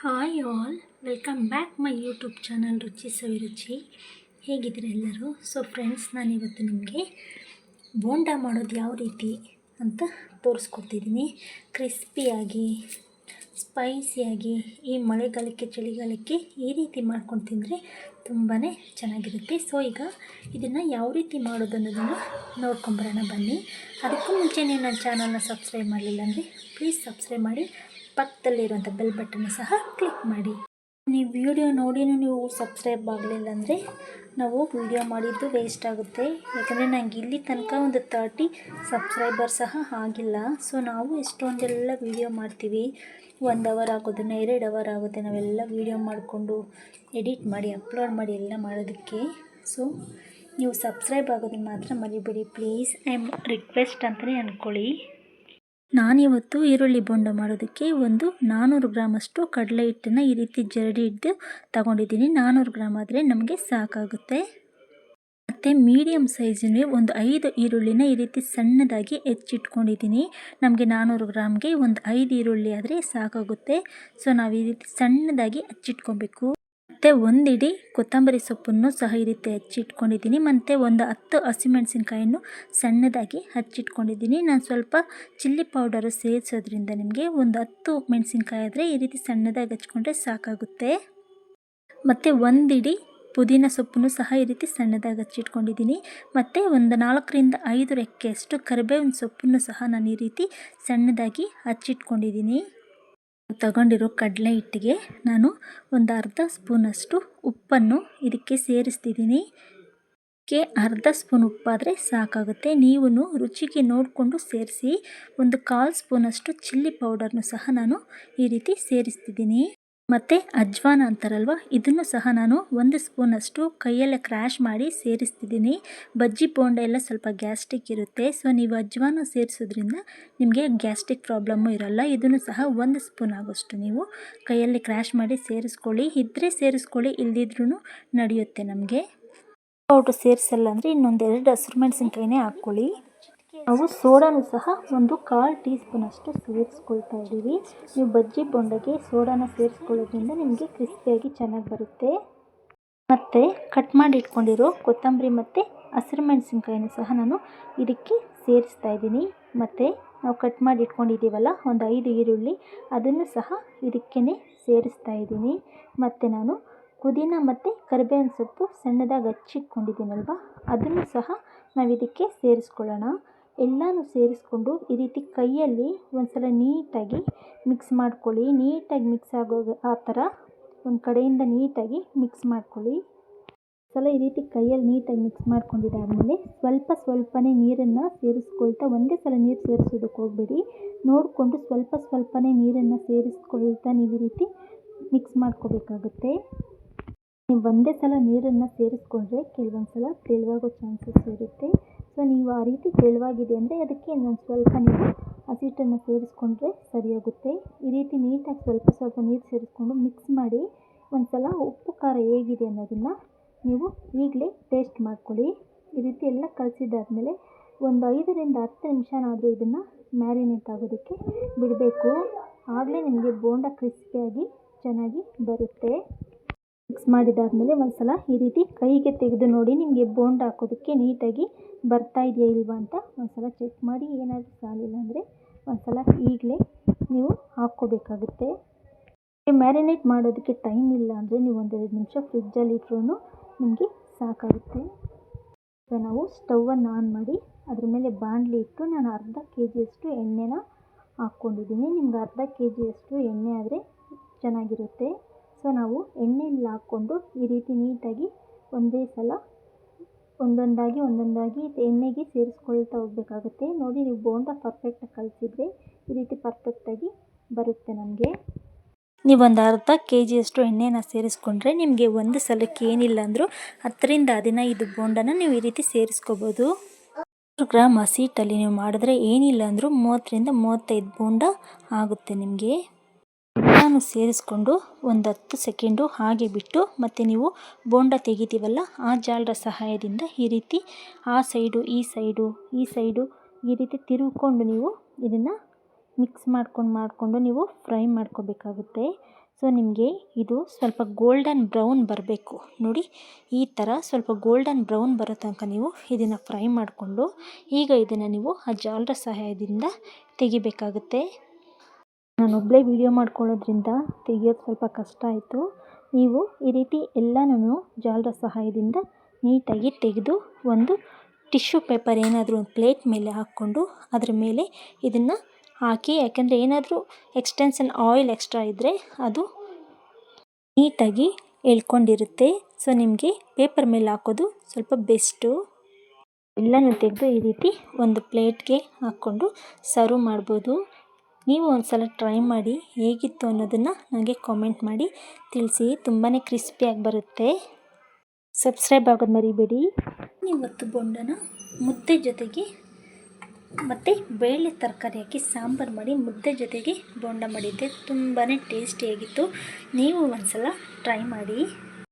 Hi all, welcome back my YouTube channel Ruchi Saviruchi ಹೇಗಿದ್ದೀರಾ ಎಲ್ಲರೂ? So friends, ನಾನಿವತ್ತು ನಿಮಗೆ ಬೋಂಡ ಮಾಡೋದು ಯಾವ ರೀತಿ ಅಂತ ತೋರಿಸ್ಕೊಡ್ತಿದ್ದೀನಿ. ಕ್ರಿಸ್ಪಿಯಾಗಿ, ಸ್ಪೈಸಿಯಾಗಿ, ಈ ಮಳೆಗಾಲಕ್ಕೆ, ಚಳಿಗಾಲಕ್ಕೆ ಈ ರೀತಿ ಮಾಡ್ಕೊಂಡು ತಿಂದರೆ ತುಂಬಾ ಚೆನ್ನಾಗಿರುತ್ತೆ. ಸೊ ಈಗ ಇದನ್ನು ಯಾವ ರೀತಿ ಮಾಡೋದು ಅನ್ನೋದನ್ನು ನೋಡ್ಕೊಂಬರೋಣ ಬನ್ನಿ. ಅದಕ್ಕೂ ಮುಂಚೆ ನೀವು ನನ್ನ ಚಾನಲ್ನ ಸಬ್ಸ್ಕ್ರೈಬ್ ಮಾಡಲಿಲ್ಲ ಅಂದರೆ ಪ್ಲೀಸ್ ಸಬ್ಸ್ಕ್ರೈಬ್ ಮಾಡಿ ಪಕ್ಕದಲ್ಲಿರುವಂಥ ಬೆಲ್ ಬಟನ್ ಸಹ ಕ್ಲಿಕ್ ಮಾಡಿ. ನೀವು ವಿಡಿಯೋ ನೋಡಿನೂ ನೀವು ಸಬ್ಸ್ಕ್ರೈಬ್ ಆಗಲಿಲ್ಲ ಅಂದರೆ ನಾವು ವಿಡಿಯೋ ಮಾಡಿದ್ದು ವೇಸ್ಟ್ ಆಗುತ್ತೆ. ಯಾಕಂದರೆ ನಂಗೆ ಇಲ್ಲಿ ತನಕ ಒಂದು ತರ್ಟಿ ಸಬ್ಸ್ಕ್ರೈಬರ್ ಸಹ ಆಗಿಲ್ಲ. ಸೊ ನಾವು ಎಷ್ಟೊಂದೆಲ್ಲ ವಿಡಿಯೋ ಮಾಡ್ತೀವಿ. ಒಂದು ಅವರ್ ಆಗೋದನ್ನು, ಎರಡು ಅವರ್ ಆಗುತ್ತೆ. ನಾವೆಲ್ಲ ವಿಡಿಯೋ ಮಾಡಿಕೊಂಡು ಎಡಿಟ್ ಮಾಡಿ ಅಪ್ಲೋಡ್ ಮಾಡಿ ಎಲ್ಲ ಮಾಡೋದಕ್ಕೆ. ಸೊ ನೀವು ಸಬ್ಸ್ಕ್ರೈಬ್ ಆಗೋದನ್ನು ಮಾತ್ರ ಮರಿಬೇಡಿ. ಪ್ಲೀಸ್ ಐ ಆಮ್ ರಿಕ್ವೆಸ್ಟ್ ಅಂತಲೇ ಅಂದ್ಕೊಳ್ಳಿ ನಾನಿವತ್ತು ಈರುಳ್ಳಿ ಬೋಂಡ ಮಾಡೋದಕ್ಕೆ ಒಂದು ನಾನ್ನೂರು ಗ್ರಾಮಷ್ಟು ಕಡಲೆ ಹಿಟ್ಟನ್ನು ಈ ರೀತಿ ಜರಡಿ ಹಿಡ್ದು ತಗೊಂಡಿದ್ದೀನಿ. ನಾನ್ನೂರು ಗ್ರಾಮ್ ಆದರೆ ನಮಗೆ ಸಾಕಾಗುತ್ತೆ. ಮತ್ತು ಮೀಡಿಯಮ್ ಸೈಜಿನ ಒಂದು ಐದು ಈರುಳ್ಳಿನ ಈ ರೀತಿ ಸಣ್ಣದಾಗಿ ಹೆಚ್ಚಿಟ್ಕೊಂಡಿದ್ದೀನಿ. ನಮಗೆ ನಾನ್ನೂರು ಗ್ರಾಮ್ಗೆ ಒಂದು ಐದು ಈರುಳ್ಳಿ ಆದರೆ ಸಾಕಾಗುತ್ತೆ. ಸೊ ನಾವು ಈ ರೀತಿ ಸಣ್ಣದಾಗಿ ಹಚ್ಚಿಟ್ಕೊಬೇಕು. ಮತ್ತು ಒಂದಿಡಿ ಕೊತ್ತಂಬರಿ ಸೊಪ್ಪನ್ನು ಸಹ ಈ ರೀತಿ ಹಚ್ಚಿಟ್ಕೊಂಡಿದ್ದೀನಿ. ಮತ್ತು ಒಂದು ಹತ್ತು ಹಸಿಮೆಣಸಿನ್ಕಾಯನ್ನು ಸಣ್ಣದಾಗಿ ಹಚ್ಚಿಟ್ಕೊಂಡಿದ್ದೀನಿ. ನಾನು ಸ್ವಲ್ಪ ಚಿಲ್ಲಿ ಪೌಡರು ಸೇರಿಸೋದ್ರಿಂದ ನಿಮಗೆ ಒಂದು ಹತ್ತು ಮೆಣಸಿನ್ಕಾಯಿ ಆದರೆ ಈ ರೀತಿ ಸಣ್ಣದಾಗಿ ಹಚ್ಕೊಂಡ್ರೆ ಸಾಕಾಗುತ್ತೆ. ಮತ್ತು ಒಂದಿಡಿ ಪುದೀನ ಸೊಪ್ಪನ್ನು ಸಹ ಈ ರೀತಿ ಸಣ್ಣದಾಗಿ ಹಚ್ಚಿಟ್ಕೊಂಡಿದ್ದೀನಿ. ಮತ್ತು ಒಂದು ನಾಲ್ಕರಿಂದ ಐದು ರೆಕ್ಕೆಯಷ್ಟು ಕರಿಬೇವಿನ ಸೊಪ್ಪನ್ನು ಸಹ ನಾನು ಈ ರೀತಿ ಸಣ್ಣದಾಗಿ ಹಚ್ಚಿಟ್ಕೊಂಡಿದ್ದೀನಿ. ತಗೊಂಡಿರೋ ಕಡಲೆ ಹಿಟ್ಟಿಗೆ ನಾನು ಒಂದು ಅರ್ಧ ಸ್ಪೂನಷ್ಟು ಉಪ್ಪನ್ನು ಇದಕ್ಕೆ ಸೇರಿಸ್ತಿದ್ದೀನಿ. ಕೆ ಅರ್ಧ ಸ್ಪೂನ್ ಉಪ್ಪಾದರೆ ಸಾಕಾಗುತ್ತೆ. ನೀವು ರುಚಿಗೆ ನೋಡಿಕೊಂಡು ಸೇರಿಸಿ ಒಂದು ಕಾಲು ಸ್ಪೂನಷ್ಟು ಚಿಲ್ಲಿ ಪೌಡರ್ನು ಸಹ ನಾನು ಈ ರೀತಿ ಸೇರಿಸ್ತಿದ್ದೀನಿ. ಮತ್ತು ಅಜ್ವಾನ ಅಂತಾರಲ್ವ? ಇದನ್ನು ಸಹ ನಾನು ಒಂದು ಸ್ಪೂನಷ್ಟು ಕೈಯಲ್ಲೇ ಕ್ರ್ಯಾಶ್ ಮಾಡಿ ಸೇರಿಸ್ತಿದ್ದೀನಿ. ಬಜ್ಜಿ ಬೋಂಡ ಎಲ್ಲ ಸ್ವಲ್ಪ ಗ್ಯಾಸ್ಟ್ರಿಕ್ ಇರುತ್ತೆ. ಸೊ ನೀವು ಅಜ್ವಾನ ಸೇರಿಸೋದ್ರಿಂದ ನಿಮಗೆ ಗ್ಯಾಸ್ಟ್ರಿಕ್ ಪ್ರಾಬ್ಲಮ್ಮು ಇರಲ್ಲ. ಇದನ್ನು ಸಹ ಒಂದು ಸ್ಪೂನ್ ಆಗೋಷ್ಟು ನೀವು ಕೈಯಲ್ಲಿ ಕ್ರ್ಯಾಶ್ ಮಾಡಿ ಸೇರಿಸ್ಕೊಳ್ಳಿ. ಇದ್ದರೆ ಸೇರಿಸ್ಕೊಳ್ಳಿ ಇಲ್ದಿದ್ರೂ ನಡೆಯುತ್ತೆ ನಮಗೆ. ಪೌಡ್ರ್ ಸೇರಿಸಲ್ಲ ಅಂದರೆ ಇನ್ನೊಂದೆರಡು ಹಸಿರು ಮೆಣಸಿನ್ಕಾಯಿನೇ ಹಾಕ್ಕೊಳ್ಳಿ. ನಾವು ಸೋಡಾನು ಸಹ ಒಂದು ಕಾಲು ಟೀ ಸ್ಪೂನಷ್ಟು ಸೇರಿಸ್ಕೊಳ್ತಾ ಇದ್ದೀವಿ. ನೀವು ಬಜ್ಜಿ ಬೊಂಡಗೆ ಸೋಡಾನ ಸೇರಿಸ್ಕೊಳ್ಳೋದ್ರಿಂದ ನಿಮಗೆ ಕ್ರಿಸ್ಪಿಯಾಗಿ ಚೆನ್ನಾಗಿ ಬರುತ್ತೆ. ಮತ್ತು ಕಟ್ ಮಾಡಿ ಇಟ್ಕೊಂಡಿರೋ ಕೊತ್ತಂಬರಿ ಮತ್ತು ಹಸಿರು ಮೆಣಸಿನ್ಕಾಯಿನೂ ಸಹ ನಾನು ಇದಕ್ಕೆ ಸೇರಿಸ್ತಾ ಇದ್ದೀನಿ. ಮತ್ತು ನಾವು ಕಟ್ ಮಾಡಿ ಇಟ್ಕೊಂಡಿದ್ದೀವಲ್ಲ, ಒಂದು ಐದು ಈರುಳ್ಳಿ ಅದನ್ನು ಸಹ ಇದಕ್ಕೇ ಸೇರಿಸ್ತಾ ಇದ್ದೀನಿ. ಮತ್ತು ನಾನು ಪುದೀನ ಮತ್ತು ಕರಿಬೇವಿನ ಸೊಪ್ಪು ಸಣ್ಣದಾಗಿ ಹಚ್ಚಿಟ್ಕೊಂಡಿದ್ದೀನಲ್ವ, ಅದನ್ನು ಸಹ ನಾವು ಇದಕ್ಕೆ ಸೇರಿಸ್ಕೊಳ್ಳೋಣ. ಎಲ್ಲನೂ ಸೇರಿಸ್ಕೊಂಡು ಈ ರೀತಿ ಕೈಯಲ್ಲಿ ಒಂದು ಸಲ ನೀಟಾಗಿ ಮಿಕ್ಸ್ ಮಾಡ್ಕೊಳ್ಳಿ. ನೀಟಾಗಿ ಮಿಕ್ಸ್ ಆಗೋ ಆ ಥರ ಒಂದು ಕಡೆಯಿಂದ ನೀಟಾಗಿ ಮಿಕ್ಸ್ ಮಾಡ್ಕೊಳ್ಳಿ. ಸಲ ಈ ರೀತಿ ಕೈಯಲ್ಲಿ ನೀಟಾಗಿ ಮಿಕ್ಸ್ ಮಾಡ್ಕೊಂಡಿದ್ದಾದಮೇಲೆ ಸ್ವಲ್ಪ ಸ್ವಲ್ಪನೇ ನೀರನ್ನು ಸೇರಿಸ್ಕೊಳ್ತಾ ಒಂದೇ ಸಲ ನೀರು ಸೇರಿಸೋದಕ್ಕೆ ಹೋಗಬೇಡಿ. ನೋಡಿಕೊಂಡು ಸ್ವಲ್ಪ ಸ್ವಲ್ಪನೇ ನೀರನ್ನು ಸೇರಿಸ್ಕೊಳ್ತಾ ನೀವು ಈ ರೀತಿ ಮಿಕ್ಸ್ ಮಾಡ್ಕೋಬೇಕಾಗುತ್ತೆ. ನೀವು ಒಂದೇ ಸಲ ನೀರನ್ನು ಸೇರಿಸ್ಕೊಂಡ್ರೆ ಕೆಲವೊಂದು ಸಲ ತೆಳುವಾಗೋ ಚಾನ್ಸಸ್ ಇರುತ್ತೆ. ಸೊ ನೀವು ಆ ರೀತಿ ತೆಳುವಾಗಿದೆ ಅಂದರೆ ಅದಕ್ಕೆ ಇನ್ನೊಂದು ಸ್ವಲ್ಪ ನೀವು ಹಸಿಟ್ಟನ್ನು ಸೇರಿಸ್ಕೊಂಡ್ರೆ ಸರಿಯಾಗುತ್ತೆ ಈ ರೀತಿ ನೀಟಾಗಿ ಸ್ವಲ್ಪ ಸ್ವಲ್ಪ ನೀರು ಸೇರಿಸ್ಕೊಂಡು ಮಿಕ್ಸ್ ಮಾಡಿ ಒಂದು ಸಲ ಉಪ್ಪು, ಖಾರ ಹೇಗಿದೆ ಅನ್ನೋದನ್ನು ನೀವು ಈಗಲೇ ಟೇಸ್ಟ್ ಮಾಡ್ಕೊಳ್ಳಿ. ಈ ರೀತಿ ಎಲ್ಲ ಕಲಸಿದ್ದಾದಮೇಲೆ ಒಂದು ಐದರಿಂದ ಹತ್ತು ನಿಮಿಷನಾದರೂ ಇದನ್ನು ಮ್ಯಾರಿನೇಟ್ ಆಗೋದಕ್ಕೆ ಬಿಡಬೇಕು. ಆಗಲೇ ನಿಮಗೆ ಬೋಂಡ ಕ್ರಿಸ್ಪಿಯಾಗಿ ಚೆನ್ನಾಗಿ ಬರುತ್ತೆ. ಮಾಡಿದಾದಮೇಲೆ ಒಂದು ಸಲ ಈ ರೀತಿ ಕೈಗೆ ತೆಗೆದು ನೋಡಿ ನಿಮಗೆ ಬೋಂಡ್ ಹಾಕೋದಕ್ಕೆ ನೀಟಾಗಿ ಬರ್ತಾ ಇದೆಯಾ ಇಲ್ವಾ ಅಂತ ಒಂದು ಸಲ ಚೆಕ್ ಮಾಡಿ ಏನಾದರೂ ಸಾಲಿಲ್ಲ ಅಂದರೆ ಒಂದು ಸಲ ಈಗಲೇ ನೀವು ಹಾಕ್ಕೋಬೇಕಾಗುತ್ತೆ. ಮ್ಯಾರಿನೇಟ್ ಮಾಡೋದಕ್ಕೆ ಟೈಮ್ ಇಲ್ಲ ಅಂದರೆ ನೀವು ಒಂದೆರಡು ನಿಮಿಷ ಫ್ರಿಜ್ಜಲ್ಲಿ ಇಟ್ರೂ ನಿಮಗೆ ಸಾಕಾಗುತ್ತೆ. ಈಗ ನಾವು ಸ್ಟವನ್ನು ಆನ್ ಮಾಡಿ ಅದ್ರ ಮೇಲೆ ಬಾಣಲಿ ಇಟ್ಟು ನಾನು ಅರ್ಧ ಕೆ ಜಿಯಷ್ಟು ಎಣ್ಣೆನ ಹಾಕ್ಕೊಂಡಿದ್ದೀನಿ. ನಿಮ್ಗೆ ಅರ್ಧ ಕೆ ಜಿಯಷ್ಟು ಎಣ್ಣೆ ಆದರೆ ಚೆನ್ನಾಗಿರುತ್ತೆ. ಸೊ ನಾವು ಎಣ್ಣೆಯಲ್ಲಿ ಹಾಕ್ಕೊಂಡು ಈ ರೀತಿ ನೀಟಾಗಿ ಒಂದೇ ಸಲ ಒಂದೊಂದಾಗಿ ಒಂದೊಂದಾಗಿ ಎಣ್ಣೆಗೆ ಸೇರಿಸ್ಕೊಳ್ತಾ ಹೋಗಬೇಕಾಗುತ್ತೆ. ನೋಡಿ, ನೀವು ಬೋಂಡ ಪರ್ಫೆಕ್ಟಾಗಿ ಕಲಿಸಿದ್ರೆ ಈ ರೀತಿ ಪರ್ಫೆಕ್ಟಾಗಿ ಬರುತ್ತೆ ನಮಗೆ. ನೀವೊಂದು ಅರ್ಧ ಕೆ ಜಿಯಷ್ಟು ಎಣ್ಣೆನ ಸೇರಿಸ್ಕೊಂಡ್ರೆ ನಿಮಗೆ ಒಂದು ಸಲಕ್ಕೆ ಏನಿಲ್ಲ ಅಂದರೂ ಹತ್ತರಿಂದ ಹದಿನೈದು ಬೋಂಡನ ನೀವು ಈ ರೀತಿ ಸೇರಿಸ್ಕೋಬೋದು. ಗ್ರಾಮ್ ಹಸಿಟ್ಟಲ್ಲಿ ನೀವು ಮಾಡಿದ್ರೆ ಏನಿಲ್ಲ ಅಂದರೂ ಮೂವತ್ತರಿಂದ ಮೂವತ್ತೈದು ಬೋಂಡ ಆಗುತ್ತೆ ನಿಮಗೆ. ಎಲ್ಲನೂ ಸೇರಿಸ್ಕೊಂಡು ಒಂದು ಹತ್ತು ಸೆಕೆಂಡು ಹಾಗೆ ಬಿಟ್ಟು ಮತ್ತು ನೀವು ಬೋಂಡ ತೆಗಿತೀವಲ್ಲ ಆ ಜಾಲರ ಸಹಾಯದಿಂದ ಈ ರೀತಿ ಆ ಸೈಡು, ಈ ಸೈಡು ಈ ಸೈಡು ಈ ರೀತಿ ತಿರುಗಿಕೊಂಡು ನೀವು ಇದನ್ನು ಮಿಕ್ಸ್ ಮಾಡ್ಕೊಂಡು, ಮಾಡಿಕೊಂಡು ನೀವು ಫ್ರೈ ಮಾಡ್ಕೋಬೇಕಾಗುತ್ತೆ. ಸೊ ನಿಮಗೆ ಇದು ಸ್ವಲ್ಪ ಗೋಲ್ಡನ್ ಬ್ರೌನ್ ಬರಬೇಕು. ನೋಡಿ, ಈ ಥರ ಸ್ವಲ್ಪ ಗೋಲ್ಡನ್ ಬ್ರೌನ್ ಬರೋ ತನಕ ನೀವು ಇದನ್ನು ಫ್ರೈ ಮಾಡಿಕೊಂಡು ಈಗ ಇದನ್ನು ನೀವು ಆ ಜಾಲರ ಸಹಾಯದಿಂದ ತೆಗಿಬೇಕಾಗುತ್ತೆ. ನಾನೊಬ್ಬಳೇ ವೀಡಿಯೋ ಮಾಡ್ಕೊಳ್ಳೋದ್ರಿಂದ ತೆಗಿಯೋದು ಸ್ವಲ್ಪ ಕಷ್ಟ ಆಯಿತು. ನೀವು ಈ ರೀತಿ ಎಲ್ಲನೂ ಜಾಲರ ಸಹಾಯದಿಂದ ನೀಟಾಗಿ ತೆಗೆದು ಒಂದು ಟಿಶ್ಯೂ ಪೇಪರ್ ಏನಾದರೂ ಒಂದು ಪ್ಲೇಟ್ ಮೇಲೆ ಹಾಕ್ಕೊಂಡು ಅದರ ಮೇಲೆ ಇದನ್ನು ಹಾಕಿ, ಯಾಕೆಂದರೆ ಏನಾದರೂ ಎಕ್ಸ್ಟೆನ್ಷನ್ ಆಯಿಲ್ ಎಕ್ಸ್ಟ್ರಾ ಇದ್ದರೆ ಅದು ನೀಟಾಗಿ ಎಳ್ಕೊಂಡಿರುತ್ತೆ ಸೊ ನಿಮಗೆ ಪೇಪರ್ ಮೇಲೆ ಹಾಕೋದು ಸ್ವಲ್ಪ ಬೆಸ್ಟು ಎಲ್ಲನೂ ತೆಗೆದು ಈ ರೀತಿ ಒಂದು ಪ್ಲೇಟ್ಗೆ ಹಾಕ್ಕೊಂಡು ಸರ್ವ್ ಮಾಡ್ಬೋದು. ನೀವು ಒಂದು ಸಲ ಟ್ರೈ ಮಾಡಿ ಹೇಗಿತ್ತು ಅನ್ನೋದನ್ನು ನನಗೆ ಕಾಮೆಂಟ್ ಮಾಡಿ. ತಿಳಿಸಿ ತುಂಬಾ ಕ್ರಿಸ್ಪಿಯಾಗಿ ಬರುತ್ತೆ. ಸಬ್ಸ್ಕ್ರೈಬ್ ಆಗೋದು ಮರಿಬೇಡಿ. ಇವತ್ತು ಬೊಂಡನ ಮುದ್ದೆ ಜೊತೆಗೆ, ಮತ್ತು ಬೇಳೆ ತರಕಾರಿ ಹಾಕಿ ಸಾಂಬಾರು ಮಾಡಿ ಮುದ್ದೆ ಜೊತೆಗೆ ಬೋಂಡ ಮಾಡಿದ್ದೆ. ತುಂಬಾ ಟೇಸ್ಟಿಯಾಗಿತ್ತು ನೀವು ಒಂದು ಸಲ ಟ್ರೈ ಮಾಡಿ.